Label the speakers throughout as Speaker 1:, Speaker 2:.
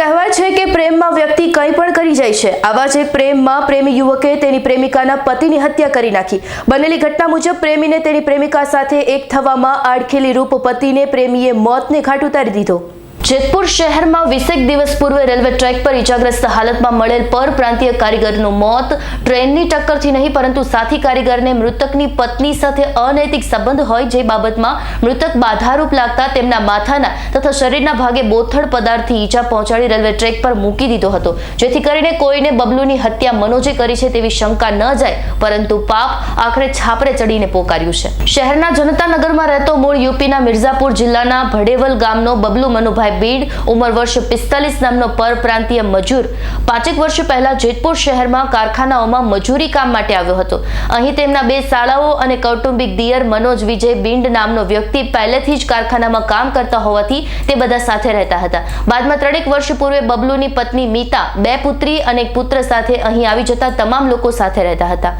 Speaker 1: કહેવાય છે કે પ્રેમમાં વ્યક્તિ કંઈ પણ કરી જાય છે. આવા જ એક પ્રેમમાં પ્રેમી યુવકે તેની પ્રેમિકાના પતિની હત્યા કરી નાખી. બનેલી ઘટના મુજબ પ્રેમીને તેની પ્રેમિકા સાથે એક થવામાં આડખેલી રૂપ પતિને પ્રેમીએ મોતને ઘાટ ઉતારી દીધો. જેતપુર શહેરમાં વીસેક દિવસ પૂર્વે રેલવે ટ્રેક પર ઇજાગ્રસ્ત હાલતમાં મળેલ પરપ્રાંતીય કારીગરનું મોત. ટ્રેનની ટક્કરથી નહીં, પરંતુ સાથી કારીગરને મૃતકની પત્ની સાથે અનૈતિક સંબંધ હોય જે બાબતમાં મૃતક બાધારૂપ લાગતા તેમના માથાના તથા શરીરના ભાગે બોથડ પદાર્થથી ઈજા પહોંચાડી રેલવે ટ્રેક પર મૂકી દીધો હતો. જેથી કરીને કોઈને બબલુની હત્યા મનોજે કરી છે તેવી શંકા ન જાય, પરંતુ પાપ આખરે છાપરે ચડીને પોકાર્યું છે. શહેરના જનતાનગરમાં રહેતો મૂળ યુપીના મિર્ઝાપુર જિલ્લાના ભડેવલ ગામનો બબલુ મનુભાઈ બીડ, ઉંમર વર્ષ પિસ્તાલીસ નામનો પરપ્રાંતીય મજૂર. પાંચેક વર્ષ પહેલા જેતપુર શહેરમાં કારખાનાઓમાં મજૂરી કામ માટે આવ્યો હતો. અહીં તેમના બે શાળાઓ અને કૌટુંબિક દિયર મનોજ વિજય બિંડ નામનો વ્યક્તિ પહેલેથી જ કારખાનામાં કામ કરતા હોવાથી તે બધા સાથે રહેતા હતા. બાદમાં ત્રણેક વર્ષ પૂર્વે બબલુની પત્ની મીતા, બે પુત્રી અને એક પુત્ર સાથે અહીં આવી જતા તમામ લોકો સાથે રહેતા હતા.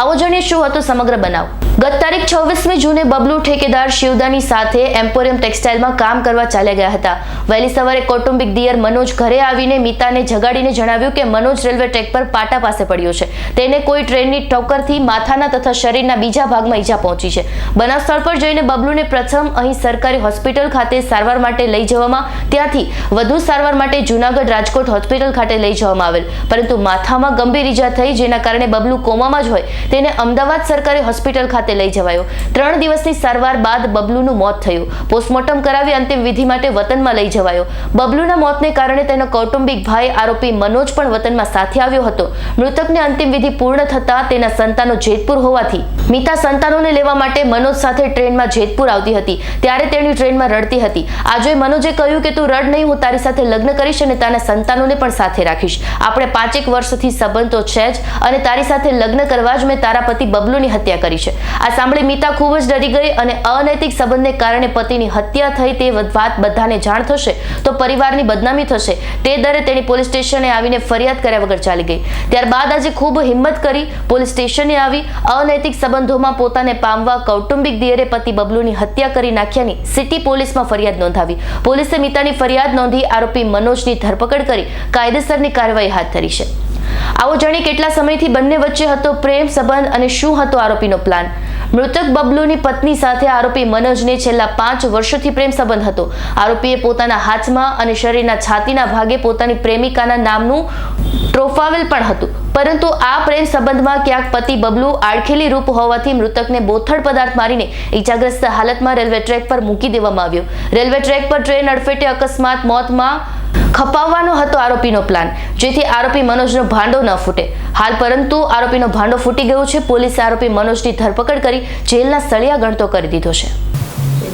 Speaker 1: આવો જાણીએ શું હતો સમગ્ર બનાવ. ગત તારીખ છવ્વીસમી જૂને બબલુ ઠેકેદાર શિવદાની સાથે એમ્પોરિયમ ટેક્સટાઇલમાં કામ કરવા ચાલ્યા ગયા હતા. વહેલી સવારે કૌટુંબિક દિયર મનોજ ઘરે આવીને મિતાને જગાડીને જણાવ્યું કે મનોજ રેલવે ટ્રેક પર પાટા પાસે પડ્યો છે. તેને કોઈ ટ્રેનની ટક્કરથી માથાના તથા શરીરના બીજા ભાગમાં ઈજા પહોંચી છે. બનાવ સ્થળ પર જઈને બબલુને પ્રથમ અહીં સરકારી હોસ્પિટલ ખાતે સારવાર માટે લઈ જવામાં, ત્યાંથી વધુ સારવાર માટે જૂનાગઢ રાજકોટ હોસ્પિટલ ખાતે લઈ જવામાં આવેલ. પરંતુ માથામાં ગંભીર ઈજા થઈ જેના કારણે બબલુ કોમામાં જ હોય, તેને અમદાવાદ સરકારી હોસ્પિટલ ખાતે લઈ જવાયો. ત્રણ દિવસની સારવાર બાદ બબલુનું મોત થયું. પોસ્ટમોર્ટમ કરાવી અંતિમ વિધિ માટે વતનમાં લઈ જવાયો. બબલુના મોતને કારણે તેનો કૌટુંબિક ભાઈ આરોપી મનોજ પણ વતનમાં સાથે આવ્યો હતો. મૃતકને અંતિમ વિધિ પૂર્ણ થતા તેના સંતાનો જેતપુર હોવાથી. મિતા સંતાનોને લેવા માટે મનોજ સાથે ટ્રેનમાં જેતપુર આવતી હતી. ત્યારે તેણી ટ્રેનમાં રડતી હતી. આજે મનોજે કહ્યું કે, તું રડ નહીં, હું તારી સાથે લગ્ન કરીશ અને તારા સંતાનોને પણ સાથે રાખીશ. આપણે પાંચેક વર્ષથી સંબંધ છે જ અને તારી સાથે લગ્ન કરવા જ મેં તારા પતિ બબલુની હત્યા કરી છે. આ સાંભળી મિતા ખૂબ જ ડરી ગઈ અને અનૈતિક સંબંધને કારણે પતિની હત્યા થઈ તે વાત બધાને જાણ થશે? તો પરિવારની બદનામી થશે. તે દરે તેણી પોલીસ સ્ટેશને આવીને ફરિયાદ કર્યા વગર ચાલી ગઈ. ત્યારબાદ આજે ખૂબ હિંમત કરી પોલીસ સ્ટેશને આવી, અનૈતિક સંબંધોમાં પોતાને પામવા કૌટુંબિક દિયરે પતિ બબલુની હત્યા કરી નાખ્યાની સિટી પોલીસમાં ફરિયાદ નોંધાવી. પોલીસે મિતાની ફરિયાદ નોંધી આરોપી મનોજની ધરપકડ કરી કાયદેસરની કાર્યવાહી હાથ ધરી છે. આવો જાણી કેટલા સમયથી બંને વચ્ચે હતો પ્રેમ સંબંધ અને શું હતો આરોપીનો પ્લાન? મૃતક બબલુની પત્ની સાથે આરોપી મનોજને છેલ્લા પાંચ વર્ષોથી પ્રેમ સંબંધ હતો. આરોપીએ પોતાના હાથમાં અને શરીરના છાતીના ભાગે પોતાની પ્રેમિકાના નામનું ટ્રોફાવેલ પણ હતું. પરંતુ આ પ્રેમ સંબંધમાં ક્યાંક પતિ બબલુ આડખેલી રૂપ હોવાથી મૃતકને બોથડ પદાર્થ મારીને ઈજાગ્રસ્ત હાલતમાં રેલવે ટ્રેક પર મૂકી દેવામાં આવ્યો. રેલવે ટ્રેક પર ટ્રેન અડફેટે અકસ્માત મોતમાં ખપાવવાનો હતો આરોપીનો પ્લાન. જેથી આરોપી મનોજનો ભાંડો ન ફૂટે. હાલ પરંતુ આરોપીનો ભાંડો ફૂટી ગયો છે. પોલીસે આરોપી મનોજની ધરપકડ કરી જેલના સળિયા ગણતો કરી દીધો છે.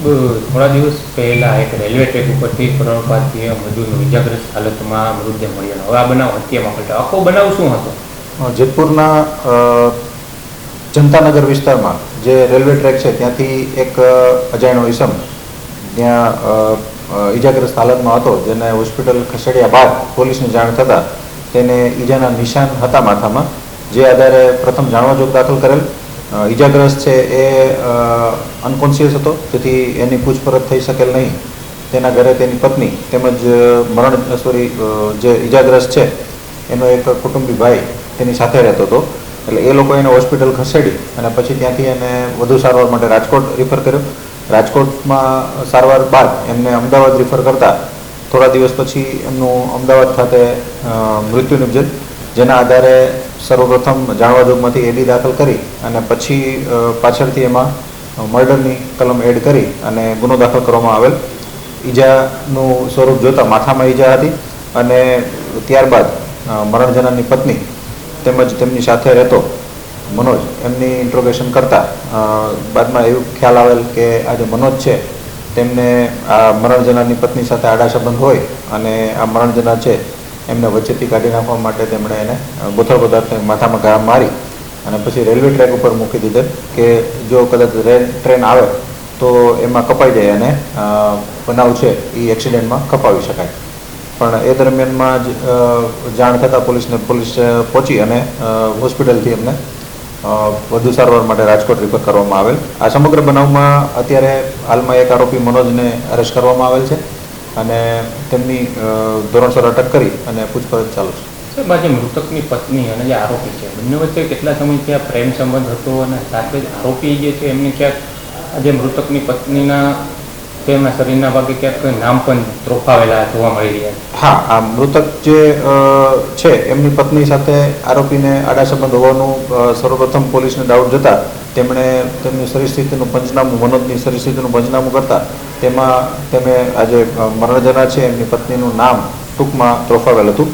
Speaker 2: થોડા દિવસ પહેલા એક રેલવે ટ્રેક ઉપરથી પરણપાતીય મજૂરનો ઇજાગ્રસ્ત હાલતમાં મૃતદેહ મળ્યો. હવે આ બનાવ હત્યામાં પલટો આખો બનાવ શું હતો?
Speaker 3: જેતપુરના જનતાનગર વિસ્તારમાં જે રેલવે ટ્રેક છે ત્યાંથી એક અજાણ્યો ઈસમ ત્યાં ઈજાગ્રસ્ત હાલતમાં હતો, જેને હોસ્પિટલ ખસેડ્યા બાદ પોલીસને જાણ થતાં તેને ઈજાના નિશાન હતા માથામાં. જે આધારે પ્રથમ જાણવા જોગ દાખલ કરેલ. ઈજાગ્રસ્ત છે એ અનકોન્શિયસ હતો જેથી એની પૂછપરછ થઈ શકેલ નહીં. તેના ઘરે તેની પત્ની તેમજ મરણ સોરી જે ઈજાગ્રસ્ત છે, એનો એક કુટુંબી ભાઈ તેની સાથે રહેતો હતો. એટલે એ લોકો એને હોસ્પિટલ ખસેડી અને પછી ત્યાંથી એને વધુ સારવાર માટે રાજકોટ રિફર કર્યો. રાજકોટમાં સારવાર બાદ એમને અમદાવાદ રિફર કરતા થોડા દિવસ પછી એમનું અમદાવાદ ખાતે મૃત્યુ નિપજેલ જેના આધારે સર્વપ્રથમ જાણવા જોગમાંથી એડી દાખલ કરી અને પછી પાછળથી એમાં મર્ડરની કલમ એડ કરી અને ગુનો દાખલ કરવામાં આવેલ. ઈજાનું સ્વરૂપ જોતા માથામાં ઈજા હતી અને ત્યારબાદ અ, પત્ની તેમજ તેમની સાથે રહેતો મનોજ એમની ઇન્ટ્રોગેશન કરતા બાદમાં એવું ખ્યાલ આવેલ કે આ જે મનોજ છે, તેમને આ મરણ પત્ની સાથે આડા સંબંધ હોય અને આ મરણ જનાર છે, એમને વચ્ચેથી કાઢી નાખવા માટે તેમણે એને બોથડ પદાર્થને માથામાં ઘા મારી અને પછી રેલવે ટ્રેક ઉપર મૂકી દીધેલ કે જો કદાચ ટ્રેન આવે તો એમાં કપાઈ જાય અને બનાવ છે એ એક્સિડન્ટમાં કપાવી શકાય. પણ એ દરમિયાનમાં જ જાણ થતાં પોલીસને, પોલીસ પહોંચી અને હોસ્પિટલથી એમને વધુ સારવાર માટે રાજકોટ રિફર કરવામાં આવેલ. આ સમગ્ર બનાવમાં અત્યારે હાલમાં એક આરોપી મનોજને અરેસ્ટ કરવામાં આવેલ છે અને તેમની ધોરણસર અટક કરી અને પૂછપરછ ચાલુ છે.
Speaker 2: સાહેબ મૃતકની પત્ની અને જે આરોપી છે, બંને વચ્ચે કેટલા સમયથી આ પ્રેમ સંબંધ હતો અને સાથે જ આરોપી જે છે, એમને ક્યાંક આજે મૃતકની પત્નીના તેમના શરીરના ભાગે ક્યાંક નામ પણ ત્રોફાવેલા જોવા મળી રહ્યા છે.
Speaker 3: હા, આ મૃતક જે છે, એમની પત્ની સાથે આરોપીને આડા સંબંધ હોવાનું સર્વપ્રથમ પોલીસને ડાઉટ જતા તેમણે તેમની શરીરસ્થિતિનું પંચનામું મનોજની શરીરસ્થિતિનું પંચનામું કરતા તેમાં તેમણે આજે મરણજના છે, એમની પત્નીનું નામ ટૂંકમાં ત્રોફાવેલ હતું.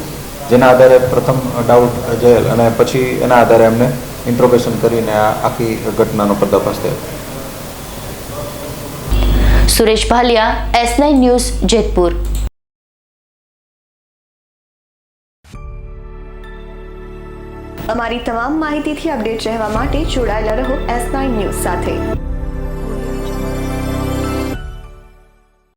Speaker 3: જેના આધારે પ્રથમ ડાઉટ જયેલ અને પછી એના આધારે એમને ઇન્ટ્રોગેશન કરીને આ આખી ઘટનાનો પર્દાફાશ થયો.
Speaker 1: Suresh Bhaliya S nine news Jetpur.
Speaker 4: અમારી તમામ માહિતીથી અપડેટ રહેવા માટે જોડાયેલા રહો એસ નાઇન ન્યૂઝ સાથે.